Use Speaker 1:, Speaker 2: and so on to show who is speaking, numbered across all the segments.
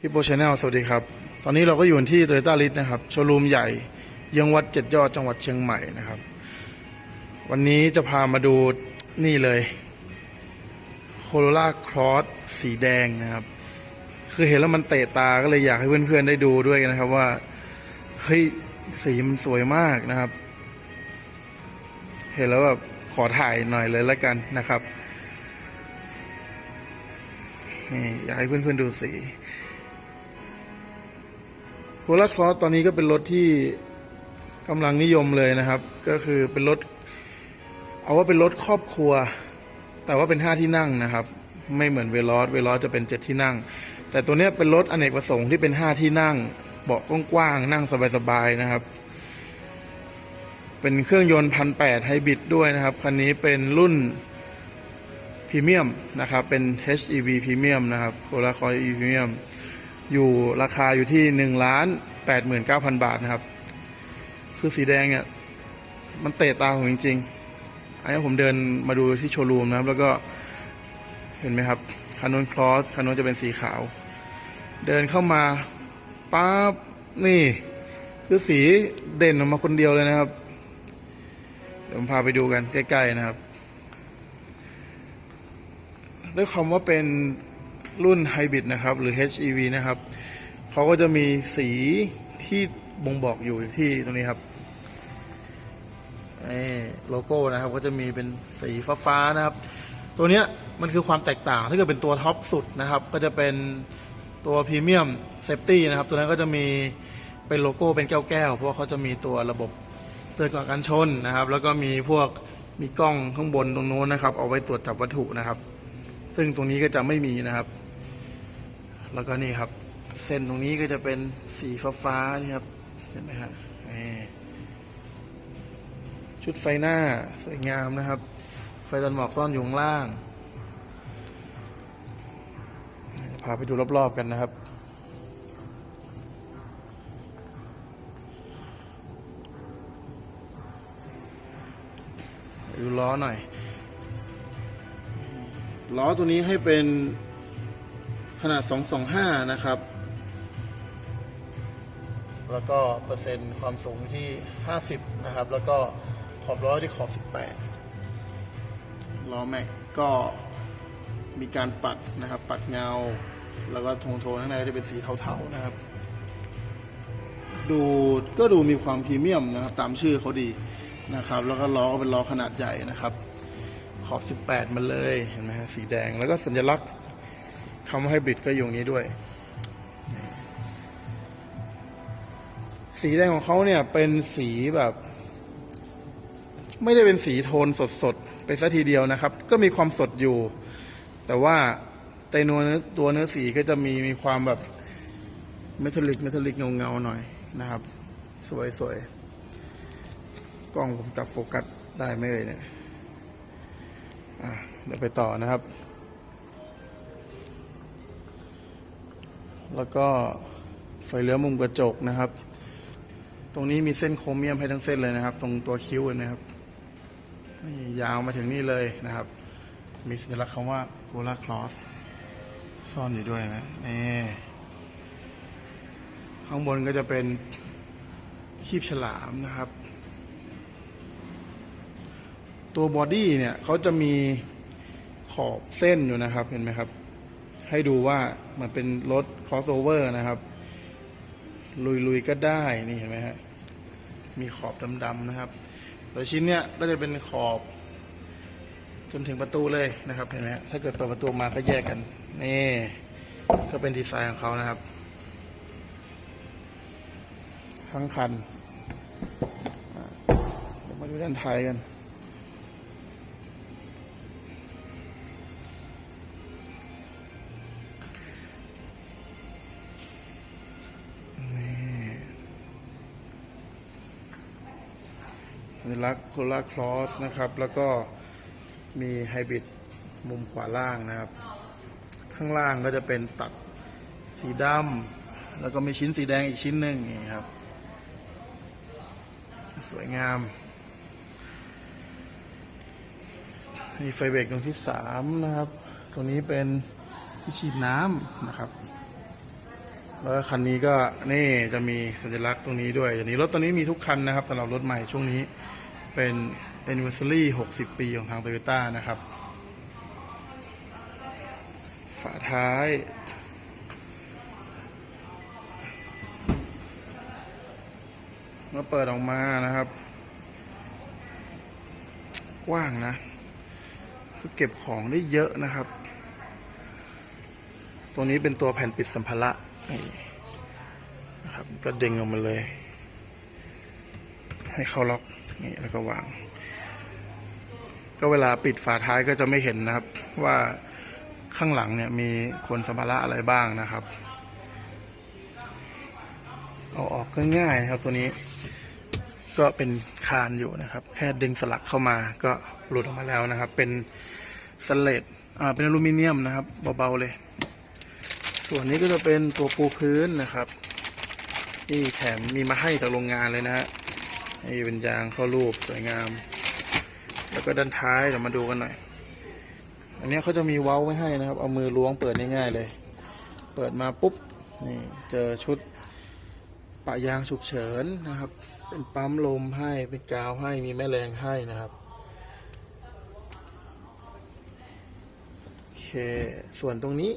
Speaker 1: พี่โปชาแนลสวัสดีครับ ตอนนี้เราก็อยู่ที่โตโยต้าลิสนะครับ โชว์รูมใหญ่ยังวัดเจ็ดยอดจังหวัดเชียงใหม่นะครับ วันนี้จะพามาดูนี่เลยโคโรล่าครอสสีแดงนะครับ คือเห็นแล้วมันเตะตาก็เลยอยากให้เพื่อนๆได้ดูด้วยนะครับว่า เฮ้ย สีมันสวยมากนะครับ เห็นแล้วแบบขอถ่ายหน่อยเลยแล้วกันนะครับนี่อยากให้เพื่อนๆดูสี โคราคอสตอนนี้ก็เป็นรถที่กำลังนิยมเลยนะครับ ก็คือเป็นรถ เอาว่าเป็นรถครอบครัว แต่ว่าเป็นห้าที่นั่งนะครับ ไม่เหมือนเวลอสเวลอสจะเป็นเจ็ดที่นั่ง แต่ตัวเนี้ยเป็นรถอเนกประสงค์ที่เป็นห้าที่นั่ง เบาะกว้างๆนั่งสบายๆนะครับ เป็นเครื่องยนต์พันแปดไฮบริดด้วยนะครับคันนี้เป็นรุ่นพรีเมียมนะครับ เป็น HEV พรีเมียมนะครับโคราคอ EV พรีเมียม อยู่ราคาอยู่ที่หนึ่งล้านแปดหมื่นเก้าพันบาทนะครับ คือสีแดงเนี่ย มันเตะตาผมจริงๆ อันนี้ผมเดินมาดูที่โชว์รูมนะครับ แล้วก็เห็นไหมครับคันนู้นคลอสคันนู้นจะเป็นสีขาว เดินเข้ามาปั๊บนี่ คือสีเด่นออกมาคนเดียวเลยนะครับ เดี๋ยวผมพาไปดูกันใกล้ ๆ นะครับ ด้วยคำว่าเป็น รุ่นไฮบริดนะครับ หรือ HEV นะครับเขาก็จะมีสีที่บ่งบอกอยู่ที่ตรงนี้ครับโลโก้นะครับ ก็จะมีเป็นสีฟ้าๆนะครับ ตัวเนี้ยมันคือความแตกต่างถ้าเกิดเป็นตัวท็อปสุดนะครับ ก็จะเป็นตัวพรีเมียมเซฟตี้นะครับ ตัวนั้นก็จะมีเป็นโลโก้เป็นแก้วๆเพราะว่าเขาจะมีตัวระบบเตือนก่อนการชนนะครับ แล้วก็มีพวกมีกล้องข้างบนตรงโน้นนะครับ เอาไว้ตรวจจับวัตถุนะครับ ซึ่งตรงนี้ก็จะไม่มีนะครับ แล้วก็นี่ครับ เส้นตรงนี้ก็จะเป็นสีฟ้าๆนี่ครับ เห็นไหมฮะชุดไฟหน้าสวยงามนะครับ ไฟตันหมอกซ่อนอยู่ข้างล่าง พาไปดูรอบๆกันนะครับดูล้อหน่อย ล้อตัวนี้ให้เป็น นาด 225 นะครับ แล้วก็เปอร์เซ็นต์ความสูงที่ 50 นะครับ แล้วก็ขอบล้อที่ขอบ 18 ล้อแม็กก็มีการปัดนะครับ ปัดเงา แล้วก็โทนโทนข้างในก็จะเป็นสีเทาๆนะครับ ดูก็ดูมีความพรีเมียมนะครับ ตามชื่อเขาดีนะครับ แล้วก็ล้อก็เป็นล้อขนาดใหญ่นะครับ ขอบ 18 มันเลยเห็นไหมฮะสีแดงแล้วก็สัญลักษณ์ คำว่าไฮบริดก็อยู่นี้ด้วย สีแดงของเขาเนี่ยเป็นสีแบบ ไม่ได้เป็นสีโทนสดๆ ไปซะทีเดียวนะครับ ก็มีความสดอยู่ แต่ว่าแตตัวเนื้อตัวเนื้อสีก็จะมีมีความแบบเมทัลลิกเมทัลลิกเงาๆหน่อยนะครับ สวยๆกล้องผมจับโฟกัสได้ไหมเลยเนี่ยเดี๋ยวไปต่อนะครับ แล้วก็ไฟเลี้ยวมุมกระจกนะครับ ตรงนี้มีเส้นโครเมียมให้ทั้งเส้นเลยนะครับ ตรงตัวคิ้วนะครับนี่ยาวมาถึงนี่เลยนะครับ มีสัญลักษณ์คำว่า g o l a Cross ซ่อนอยู่ด้วยนะนี่ข้างบนก็จะเป็นคีบฉลามนะครับ ตัวบอดี้เนี่ยเขาจะมีขอบเส้นอยู่นะครับ เห็นไหมครับ ให้ดูว่ามันเป็นรถ crossover นะครับ ลุยๆก็ได้นี่เห็นไหมฮะมีขอบดำๆนะครับโดยชิ้นเนี้ยก็จะเป็นขอบ จนถึงประตูเลยนะครับเห็นไหมฮะถ้าเกิดเปิดประตูมาก็แยกกันนี่ก็เป็นดีไซน์ของเขานะครับ ทั้งคันเดี๋ยวมาดูด้านท้ายกัน สัญลักษณ์โคลาคลอสนะครับ แล้วก็มีไฮบริดมุมขวาล่างนะครับ ข้างล่างก็จะเป็นตัดสีดำแล้วก็มีชิ้นสีแดงอีกชิ้นหนึ่งนี่ครับ สวยงามมีไฟเบรกตรงที่สามนะครับ ตรงนี้เป็นที่ฉีดน้ำนะครับ แล้วคันนี้ก็นี่จะมีสัญลักษณ์ตรงนี้ด้วยเดี๋ยวนี้รถตัวนี้มีทุกคันนะครับสำหรับรถใหม่ช่วงนี้ เป็น anniversary 60 ปีของทาง Toyota นะครับ ฝาท้าย เมื่อเปิดออกมานะครับ กว้างนะ คือเก็บของได้เยอะนะครับ ตัวนี้เป็นตัวแผ่นปิดสัมภาระนี่นะครับ ก็ดึงออกมาเลย ให้เข้าล็อก นี่แล้วก็วาง ก็เวลาปิดฝาท้ายก็จะไม่เห็นนะครับ ว่าข้างหลังเนี่ยมีคนสมภาระอะไรบ้างนะครับ เอาออกก็ง่ายนะครับตัวนี้ก็เป็นคานอยู่นะครับ แค่ดึงสลักเข้ามาก็หลุดออกมาแล้วนะครับ เป็นสเลดอ่าเป็นอลูมิเนียมนะครับเบาๆเลย ส่วนนี้ก็จะเป็นตัวปูพื้นนะครับนี่แถมมีมาให้จากโรงงานเลยนะฮะ นี่เป็นยางเข้ารูปสวยงาม แล้วก็ด้านท้ายเดี๋ยวมาดูกันหน่อย อันนี้เขาจะมีเว้าไว้ให้นะครับ เอามือล้วงเปิดง่ายๆเลย เปิดมาปุ๊บนี่เจอชุดปะยางฉุกเฉินนะครับ เป็นปั๊มลมให้เป็นกาวให้มีแม่แรงให้นะครับโอเคส่วนตรงนี้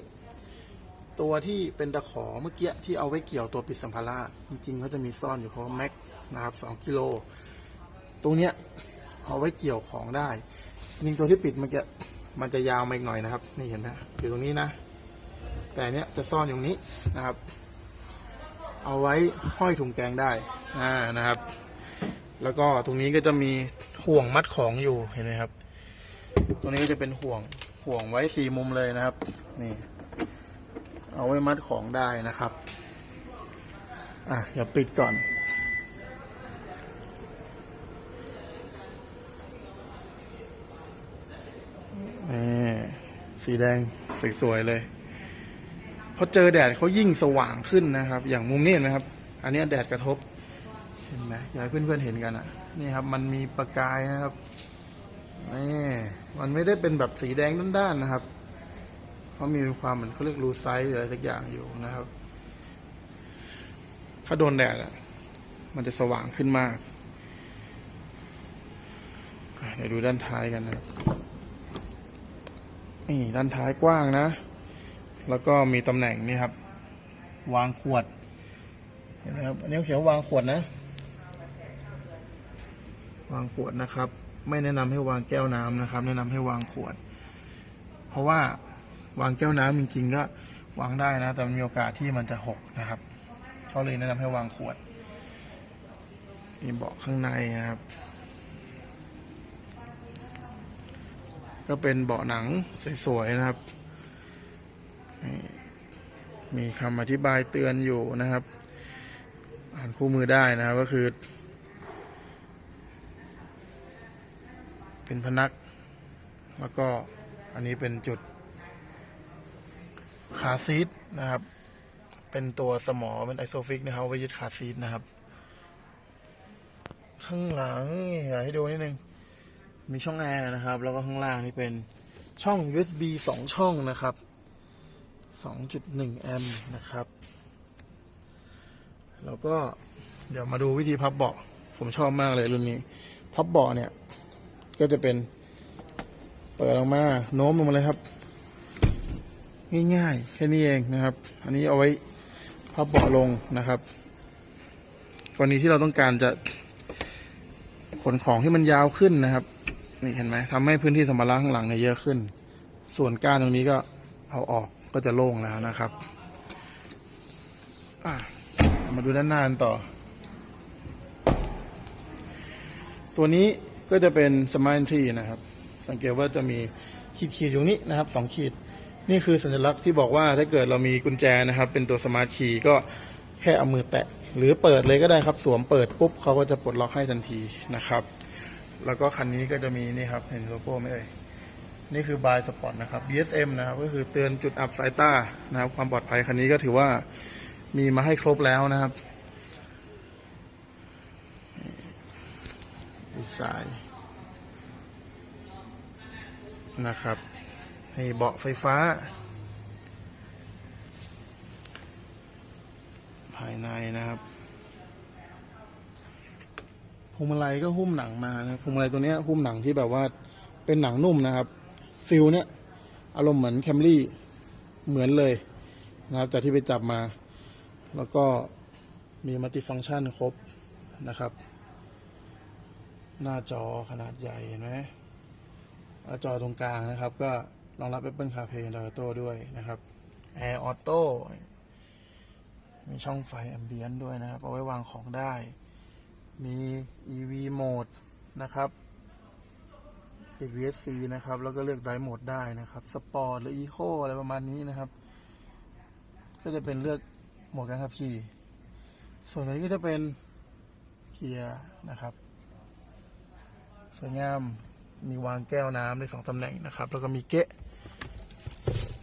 Speaker 1: ตัวที่เป็นตะขอเมื่อกี้ที่เอาไว้เกี่ยวตัวปิดสัมภาระจริงๆเขาจะมีซ่อนอยู่เพราะแม็กนะครับสองกิโลตรงเนี้ยเอาไว้เกี่ยวของได้ ยิงตัวที่ปิดเมื่อกี้มันจะยาวมาอีกหน่อยนะครับ นี่เห็นไหมอยู่ตรงนี้นะ แต่เนี้ยจะซ่อนอยู่นี้นะครับ เอาไว้ห้อยถุงแกงได้อ่านะครับ แล้วก็ตรงนี้ก็จะมีห่วงมัดของอยู่เห็นไหมครับ ตรงนี้ก็จะเป็นห่วงห่วงไว้สี่มุมเลยนะครับ นี่ เอาไว้มัดของได้นะครับ อะเดี๋ยวปิดก่อน นี่สีแดงสวยๆเลยพอเจอแดดเขายิ่งสว่างขึ้นนะครับ อย่างมุมนี้เห็นไหมครับ อันนี้แดดกระทบ เห็นไหมอยากให้เพื่อนๆเห็นกันอะ นี่ครับ มันมีประกายนะครับนี่มันไม่ได้เป็นแบบสีแดงด้านๆนะครับ เขามีความเหมือนเขาเรียกรูไซส์อะไรสักอย่างอยู่นะครับ ถ้าโดนแดดอะ มันจะสว่างขึ้นมากเดี๋ยวดูด้านท้ายกันนะครับนี่ด้านท้ายกว้างนะ แล้วก็มีตำแหน่งนี่ครับ วางขวด เห็นไหมครับ อันนี้เขียนววางขวดนะ วางขวดนะครับ ไม่แนะนำให้วางแก้วน้ำนะครับ แนะนำให้วางขวด เพราะว่า วางแก้วน้ำจริงๆก็วางได้นะ แต่มันมีโอกาสที่มันจะหกนะครับเขาเลยแนะนำให้วางขวดมีเบาะข้างในนะครับ ก็เป็นเบาะหนังสวยๆนะครับ มีคำอธิบายเตือนอยู่นะครับ อ่านคู่มือได้นะครับก็คือ เป็นพนัก แล้วก็อันนี้เป็นจุด ขาซีทนะครับ เป็นตัวสมอเป็นไอโซฟิกนะครับไว้ยึดขาซีทนะครับ ข้างหลังอยากให้ดูนิดนึง มีช่องแอร์นะครับ แล้วก็ข้างล่างนี่เป็นช่อง USB สองช่องนะครับ 2.1 แอมป์นะครับ แล้วก็เดี๋ยวมาดูวิธีพับเบาะผมชอบมากเลยรุ่นนี้ พับเบาะเนี่ย ก็จะเป็น เปิดออกมาโน้มลงมาเลยครับ ง่ายๆ แค่นี้เองนะครับ อันนี้เอาไว้พับเบาะลงนะครับกรณีที่เราต้องการจะขนของที่มันยาวขึ้นนะครับ นี่เห็นไหมทำให้พื้นที่สัมภาระข้างหลังเนี่ยเยอะขึ้น ส่วนก้านตรงนี้ก็เอาออกก็จะโล่งแล้วนะครับมาดูด้านหน้ากันต่อ ตัวนี้ก็จะเป็น Smart Entry นะครับ สังเกตว่าจะมีขีดขีดๆอยู่นี้นะครับสองขีด นี่คือสัญลักษณ์ที่บอกว่าถ้าเกิดเรามีกุญแจนะครับ เป็นตัว Smart Key ก็แค่เอามือแตะ หรือเปิดเลยก็ได้ครับ สวมเปิดปุ๊บเขาก็จะปลดล็อกให้ทันทีนะครับ แล้วก็คันนี้ก็จะมีนี่ครับเห็นโลโก้ไหมเอ่ยนี่คือบายสปอร์ตนะครับ BSM นะครับก็คือเตือนจุดอับสายตานะครับความปลอดภัยคันนี้ก็ถือว่ามีมาให้ครบแล้วนะครับดีไซน์นะครับ ให้เบาะไฟฟ้า ภายในนะครับพวงมาลัยก็หุ้มหนังมานะพวงมาลัยตัวนี้หุ้มหนังที่แบบว่าเป็นหนังนุ่มนะครับฟิลเนี้ยอารมณ์เหมือนแคมรี่เหมือนเลยนะครับจากที่ไปจับมา แล้วก็มีมัลติฟังก์ชันครบนะครับ หน้าจอขนาดใหญ่เห็นไหมจอตรงกลางนะครับก็ รองรับ Apple CarPlay Android Auto ด้วยนะครับ Air Auto มีช่องไฟแอมเบียนด้วยนะครับ เอาไว้วางของได้ มี EV Mode นะครับปิด VSC นะครับ แล้วก็เลือก Drive Mode ได้นะครับ Sport หรือ Eco อะไรประมาณนี้นะครับ ก็จะเป็นเลือกโหมดการขับขี่ ส่วนตัวนี้ก็จะเป็นเกียร์นะครับ สวยงาม มีวางแก้วน้ำได้สองตำแหน่งนะครับ แล้วก็มีเกะ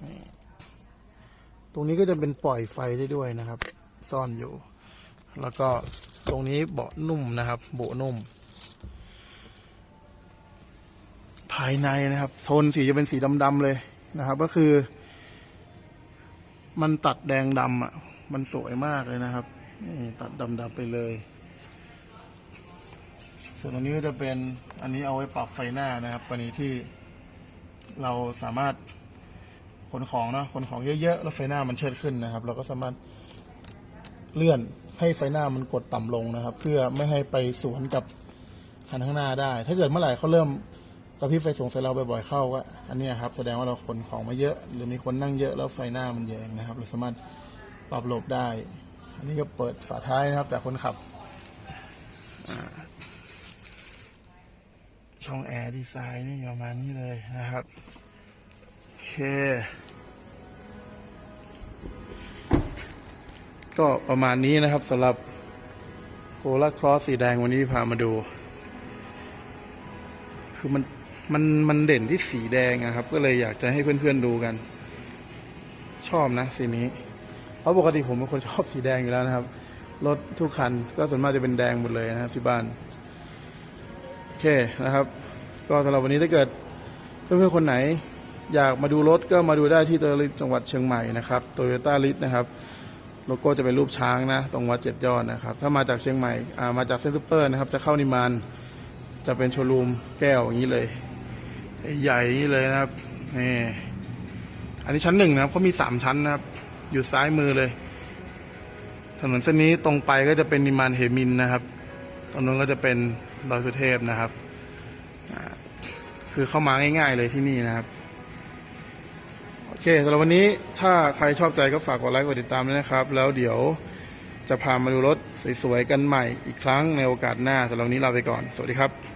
Speaker 1: นี่ ตรงนี้ก็จะเป็นปล่อยไฟได้ด้วยนะครับ ซ่อนอยู่ แล้วก็ตรงนี้เบาะนุ่มนะครับโบนุ่ม ภายในนะครับโทนสีจะเป็นสีดำๆเลยนะครับ ก็คือ มันตัดแดงดำอะ มันสวยมากเลยนะครับนี่ตัดดำๆไปเลยส่วนตรงนี้ก็จะเป็นอันนี้เอาไว้ปรับไฟหน้านะครับกรณีที่เราสามารถ ขนของเนาะขนของเยอะๆแล้วไฟหน้ามันเชิดขึ้นนะครับ เราก็สามารถเลื่อนให้ไฟหน้ามันกดต่ำลงนะครับ เพื่อไม่ให้ไปสวนกับคันข้างหน้าได้ ถ้าเกิดเมื่อไหร่เขาเริ่มกระพริบไฟสูงใส่เราบ่อยๆเข้าก็อันนี้ครับแสดงว่าเราขนของมาเยอะ หรือมีคนนั่งเยอะแล้วไฟหน้ามันแยงนะครับ เราสามารถปรับหลบได้ อันนี้ก็เปิดฝาท้ายนะครับจากคนขับช่องแอร์ดีไซน์นี่ประมาณนี้เลยนะครับ ก็ประมาณนี้นะครับสำหรับโคลาครอสสีแดงวันนี้พามาดู คือมันมันมันเด่นที่สีแดงอะครับ ก็เลยอยากจะให้เพื่อนๆดูกัน ชอบนะสีนี้ เพราะปกติผมเป็นคนชอบสีแดงอยู่แล้วนะครับ รถทุกคันก็ส่วนมากจะเป็นแดงหมดเลยนะครับที่บ้าน โอเคนะครับ ก็สำหรับวันนี้ถ้าเกิดเพื่อนๆคนไหน อยากมาดูรถก็มาดูได้ที่โตโยต้าจังหวัดเชียงใหม่นะครับโตโยต้าลิสนะครับโลโก้จะเป็นรูปช้างนะ ตรงวัดเจ็ดยอดนะครับ ถ้ามาจากเชียงใหม่ามาจากเซนซูเปอร์นะครับ จะเข้านิมานจะเป็นโชว์รูมแก้วอย่างนี้เลย ใหญ่อย่างนี้เลยนะครับนี่อันนี้ชั้นหนึ่งนะครับเขามีสามชั้นนะครับ อยู่ซ้ายมือเลย ถนนเส้นนี้ตรงไปก็จะเป็นนิมานเฮมินนะครับตรงนู้นก็จะเป็นดอยสุเทพนะครับคือเข้ามาง่าย ๆเลยที่นี่นะครับ อเคสำหรับวันนี้ถ้าใครชอบใจก็ฝากกดไลค์กดติดตามด้วยนะครับ แล้วเดี๋ยวจะพามาดูรถสวยๆกันใหม่อีกครั้งในโอกาสหน้าสำหรับวันนี้ลาไปก่อน สวัสดีครับ